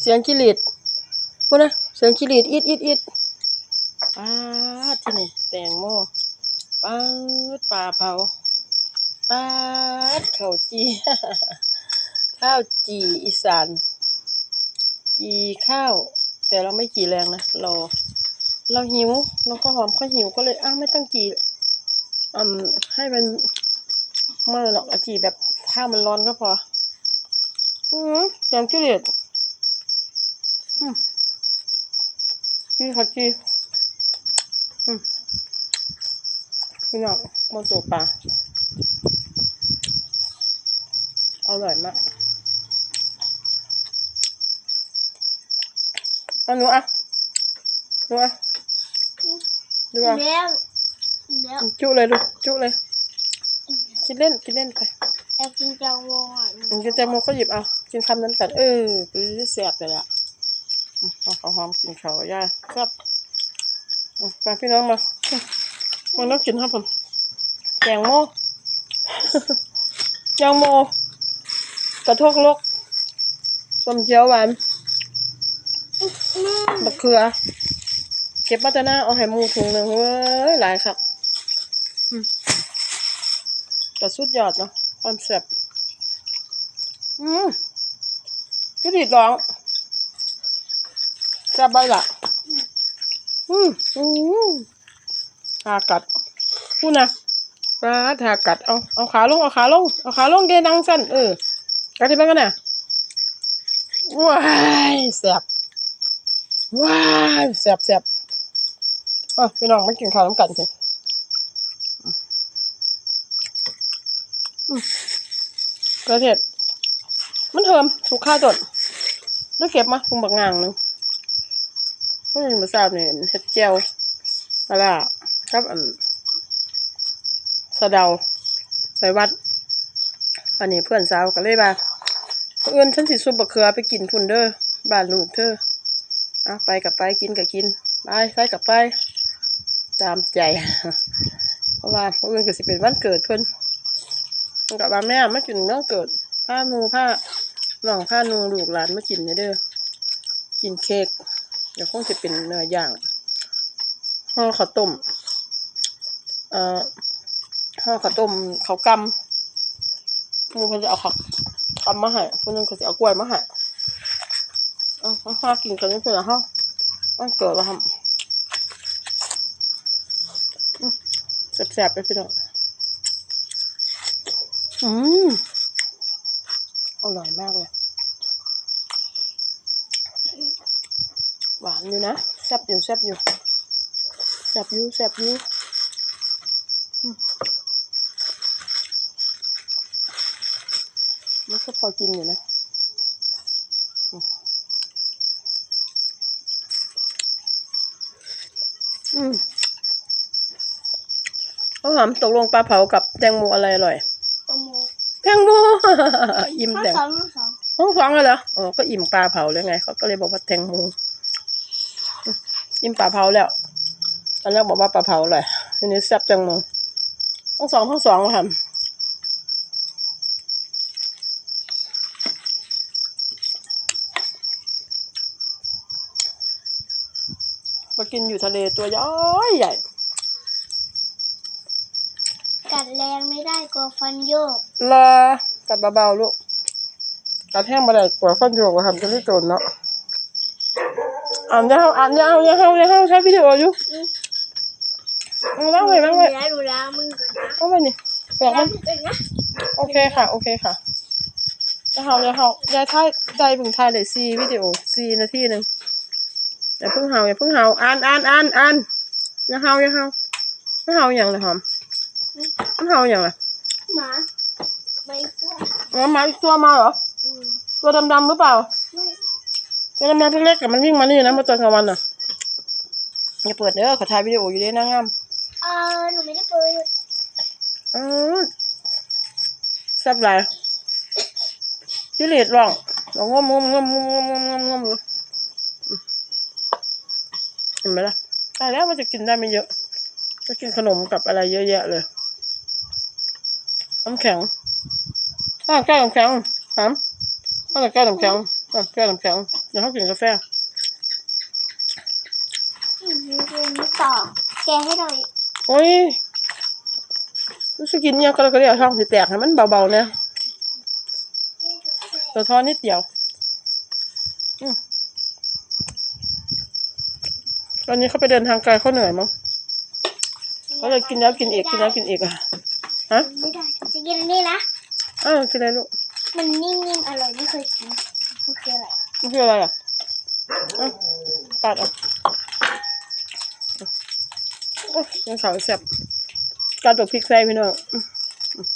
เสียงกิริดพูดนะเสียงกิริดอิดอิดอิดป้าดที่นี่แตงโมป้าดปลาเผาป้าดข้าวจีข้าวจีอีสานจีข้าว แต่เราไม่จีแรงนะรอเราหิวเราก็หอมก็หิวก็เลยอ้าวไม่ต้องจีอืมให้มันเมื่อหรอกอาจีแบบข้าวมันร้อนก็พออืมเสียงกิริด อืมนี่ข้าวจีอืมพี่น้องมันตัวปลาอร่อยมากเอาหนูอะหนูอะดูอะแล้วแล้วจุเลยลูกจุเลย กินเล่นกินเล่นไปแอบกินแตงโมอะอืมกินแตงโมก็หยิบเอา กินคำนั้นกันเออปื้อแสบเลยอะอืม เอาข้าวหอมกินเขาย่าครับมาพี่น้องมามันต้องกินครับผมแกงโมแกงโม กระทกลกสมเขียวหวานมะเขือ เก็บมาแต่หน้าเอาให้มูถุงหนึ่งเว้ยหลายครับแต่สุดยอดเนาะความแซ่บอืมก็ดีดร้อง แซ่บใบละอืมอืมหากัดพูดนะปลาหากัด เอา เอาขาลง เอาขาลง เอาขาลงเกดังสั้นเออกัดที่บ้านกันน่ะว้ายแซ่บว้ายแซ่บแซ่บอะพี่น้องมากินข้าวน้ำกันสิกระเทียมมันเทิมถูกค่าจดด้วเก็บมาคุงบักงางหนึ่ง ไม่เป็นมาทราบเนี่ยเห็ดเจียวปลาครับอันสะเดาไปวัดวันนี้เพื่อนสาวก็เลยว่าเพื่อนฉันสิซุปบะเขือไปกินพุ่นเด้อบ้านลูกเธออะไปกับไปกินกับกินไปไปกับไป ตามใจ เพราะว่าเพื่อนก็สิเป็นวันเกิดเพิ่นเพิ่นกับว่าแม่มากินน้องเกิดผ้าหนูผ้าหน้องผ้านูลูกหลานมากินเนี่ยเด้อกินเค้ก ดี๋ยวคงจะเป็นเนื้อย่างห่อข้าวต้มเอ่อห่อข้าวต้มข้าวกำมูเพิ่นจะเอาข้าวกำมาให้เพิ่นก็สิเอากล้วยมาให้เอ่าห้ากินกันนี่เพิ่นละเฮาวันเกิดแล้วครับแซ่บๆไปพี่น้องอืมอร่อยมากเลย หวานอยู่นะแซ่บอยู่แซ่บอยู่แซ่บอยู่แซ่บอยู่อืมมันก็พอกินอยู่นะอืมอืมเขาถามตกลงปลาเผากับแตงโมอะไรอร่อย แตงโมแตงโมอิ่มทั้งแตงสองทั้งสองห้องสองเลยเหรอ อ๋อ ก็อิ่มปลาเผาเลยไง เขาก็เลยบอกว่าแตงโม อิ่มปลาเผาแล้วตอนแรกบอกว่าปลาเผาอร่อยทีนี้แซ่บแตงโมห้องสองห้องสองมาทำมากินอยู่ทะเลตัวย้อยใหญ่ กัดแรงไม่ได้กลัวฟันโยกรอกัดเบาๆลูกกัดแห้งมาได้กว่าฟันโยกว่าทำจะได้โจนเนาะ อ่านยาวอ่านยาวยาวยาวใช้วิดีโออยู่เอาบ้างเลยบ้างเลยแล้วดูแล้วมึงก่อนนะเอาไปนี่แปลกแล้มัวนเป็นนะโอเคค่ะ โอเคค่ะยาเฮายาเฮายายท้ายใจบึงทายเลยซีวิดีโอซีนาทีหนึ่งอย่าเพิ่งเฮาอย่าเพิ่งเฮาอ่านอ่านอ่านอ่านอย่าเฮาอย่าเฮาไม่เฮาอย่างเลยหอมมันเฮาอย่างไรหมาไม่กลัวอ๋อหมาอีกตัวมาเหรออืมตัวดำๆหรือเปล่าไม่ ตัวดำๆเล็กๆกับมันวิ่งมานี่นะเมื่อตอนกลางวันน่ะอย่าเปิดเด้อขอถ่ายวิดีโออยู่เด้นางงามเออหนูไม่ได้เปิดอือแซ่บหลายจิเลดร้องร้องงมงมงมงมงมงมงมอยู่อืมเห็นไหมล่ะตายแล้วมันจะกินได้ไม่เยอะก็กินขนมกับอะไรเยอะแยะเลยน้ำแข็งข้าวแก้วน้ำแข็งถามข้าวแก้วน้ำแข็ง ไอะแก้วน้ำแข็งเดี๋ยวเขากินกาแฟอืมมีเรื่องนี้ต่อแกให้หน่อยโอ้ยรู้สึกกินเนี่ยก็เลยก็เรียกช่องสิแตกให้มันเบาๆเนี่ยตัวทอดนิดเดียวอืมตอนนี้เขาไปเดินทางไกลเขาเหนื่อยมั้งเขาเลยกินแล้วกินอีกกินแล้วกินอีกอะฮะไม่ได้จะกินอันนี่นะอ้าวกินอะไรลูกมันนิ่มๆอร่อยไม่เคยกินมั นคืออะไรมันคืออะไรอะอะตัดอะโอ้ยยังขาวแซ่บการตกพริกใส่พี่น้องอืมอืม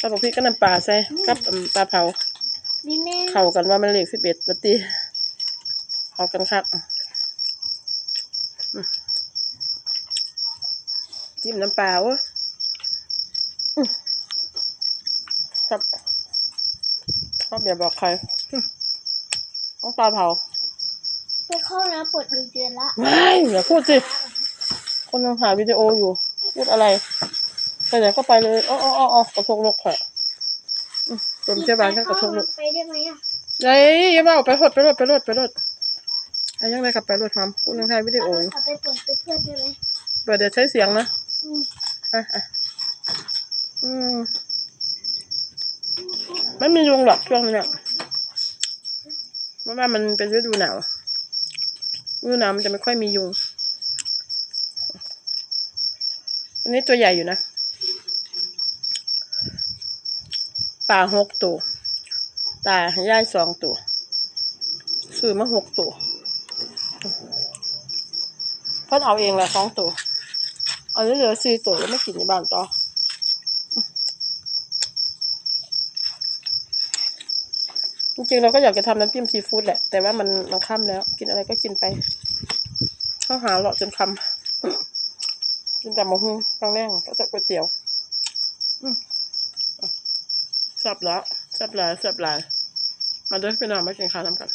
การตกพริกก็น้ำปลาใส่กับอืมปลาเผานี่แม่เข้ากันว่ามันเลขสิบเอ็ดปฏิเข้ากันคักอืมจิ้มน้ำปลาวะอืมครับชอบอย่าบอกใครอืม ต้องปลาเผาไปเข้าน้ำปวดเดือนละไม่อย่าพูดสิ คนยังหาวิดีโออยู่ พูดอะไรไปไหนก็ไปเลยอ๋ออ๋ออ๋อกระทงลกแขวะอืมเป็นเจ้าบ้านก็กระทงลกไปได้ไหมอะไอ้อยังเอาไปรถไปรถไปรถไปรถไอ้ยังไงขับไปรถทำคุณยังถ่ายวิดีโออยู่เอาไปเปิดไปเพื่อนได้ไหมเปิดเดี๋ยวใช้เสียงนะอืมอะอะอืมไม่มียุงหรอกช่วงนี้เนี่ย เพราะว่ามันเป็นฤดูหนาวฤดูหนาวมันจะไม่ค่อยมียุง อันนี้ตัวใหญ่อยู่นะปลาหกตัวตาย่ายสองตัวซื้อมาหกตัวเพิ่นเอาเองแหละสองตัวเอาเหลือสี่ตัวแล้วไม่กินในบ้านต่อ จริงๆเราก็อยากจะทำน้ำจิ้มซีฟู้ดแหละ แต่ว่ามันมันค่ำแล้ว กินอะไรก็กินไปข้าหาหลอดจนคำกินแต่หมูหุ้งตั้งแรงก็จะก๋วยเตี๋ยวอืมแซบแล้วแซบหลายแซ่บหลาย มาด้อไปนอนมากินข้าวน้ำกัน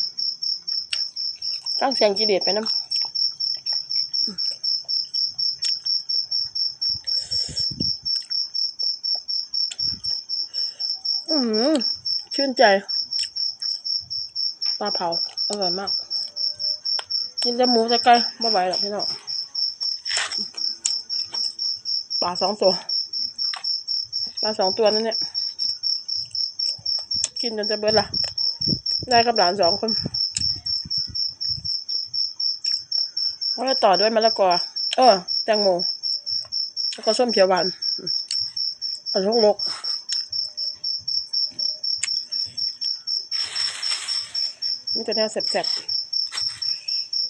ตั้งเสียงกิเลสไปน้ำอืมชื่นใจ ปลาเผาอร่อยมาก กินแต่หมูแต่ไก่ไม่ไหวหรอกพี่น้องปลาสองตัวปลาสองตัวนั่นเนี่ย กินจนจะเบิดละได้กับหลานสองคนแล้วต่อด้วยมะละกอ เออ แตงโม แล้วก็ส้มเขียวหวานอันลูกล มันจะแน่แสบ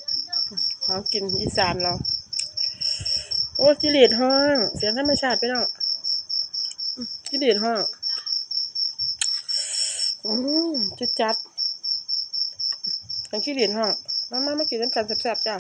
ๆของกินอีสานเรา โอ้จิเลดห้อง เสียงธรรมชาติไปเนาะอืมจิเลดห้องอืมจัดจัดทั้งจิเหรียห้อง มามามากินน้ำกันแสบๆจ้า